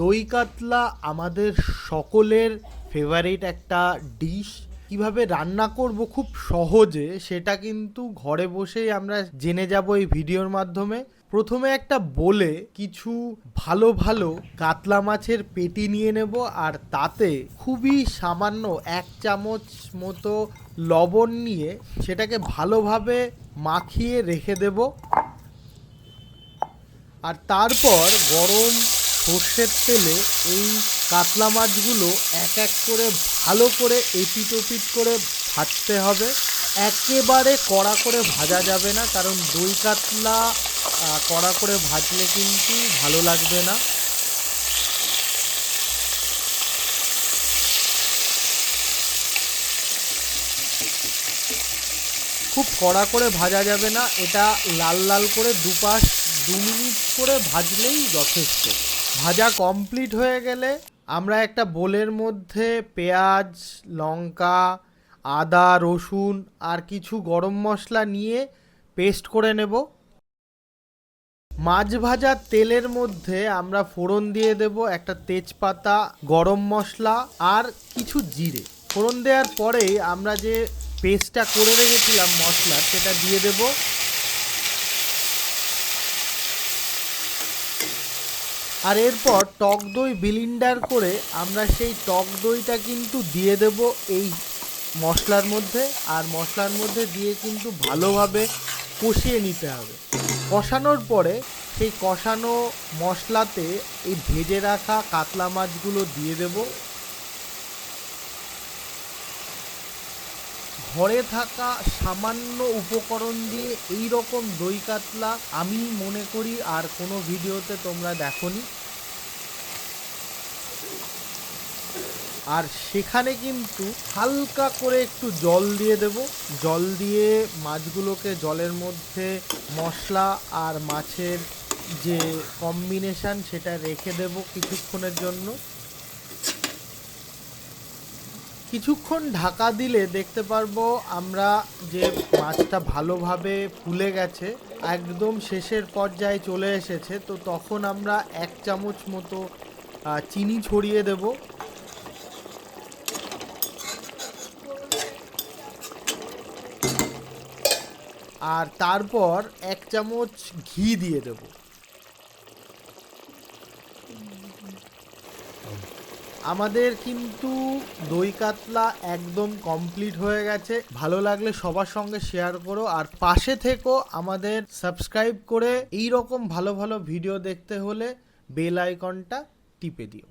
দই কাতলা আমাদের সকলের ফেভারিট একটা ডিশ কীভাবে রান্না করব খুব সহজে সেটা কিন্তু ঘরে বসেই আমরা জেনে যাব এই ভিডিওর মাধ্যমে। প্রথমে একটা বলে কিছু ভালো ভালো কাতলা মাছের পেটি নিয়ে নেব আর তাতে খুবই সামান্য এক চামচ মতো লবণ নিয়ে সেটাকে ভালোভাবে মাখিয়ে রেখে দেবো। আর তারপর গরম সর্ষের তেলে এই কাতলা মাছগুলো এক এক করে ভালো করে এপিট ওপিট করে ভাজতে হবে। একেবারে কড়া করে ভাজা যাবে না, কারণ দই কাতলা কড়া করে ভাজলে কিন্তু ভালো লাগবে না। খুব কড়া করে ভাজা যাবে না, এটা লাল লাল করে দুপাশ, দু মিনিট করে ভাজলেই যথেষ্ট। ভাজা কমপ্লিট হয়ে গেলে আমরা একটা বোলের মধ্যে পেঁয়াজ, লঙ্কা, আদা, রসুন আর কিছু গরম মশলা নিয়ে পেস্ট করে নেব। মাছ ভাজার তেলের মধ্যে আমরা ফোড়ন দিয়ে দেব একটা তেজপাতা, গরম মশলা আর কিছু জিরে। ফোড়ন দেওয়ার পরেই আমরা যে পেস্টটা করে রেখেছিলাম মশলা সেটা দিয়ে দেব। আর এরপর টক দই বিলিন্ডার করে আমরা সেই টক দইটা কিন্তু দিয়ে দেব এই মশলার মধ্যে। আর মশলার মধ্যে দিয়ে কিন্তু ভালোভাবে কষিয়ে নিতে হবে। কষানোর পরে সেই কষানো মশলাতে এই ভেজে রাখা কাতলা মাছগুলো দিয়ে দেব। ঘরে থাকা সামান্য উপকরণ দিয়ে এই রকম দই কাতলা আমি মনে করি আর কোনো ভিডিওতে তোমরা দেখোনি। আর সেখানে কিন্তু হালকা করে একটু জল দিয়ে দেব। জল দিয়ে মাছগুলোকে জলের মধ্যে মশলা আর মাছের যে কম্বিনেশন সেটা রেখে দেব কিছুক্ষণের জন্য। কিছুক্ষণ ঢাকা দিলে দেখতে পারব আমরা যে মাছটা ভালোভাবে ফুলে গেছে, একদম শেষের পর্যায়ে চলে এসেছে। তো তখন আমরা এক চামচ মতো চিনি ছড়িয়ে দেবো। আর তারপর এক চামচ ঘি দিয়ে দেব। আমাদের কিন্তু দই কাতলা একদম কমপ্লিট হয়ে গেছে। ভালো লাগলে সবার সঙ্গে শেয়ার করো আর পাশে থেকো আমাদের সাবস্ক্রাইব করে। এই রকম ভালো ভালো ভিডিও দেখতে হলে বেল আইকনটা টিপে দিও।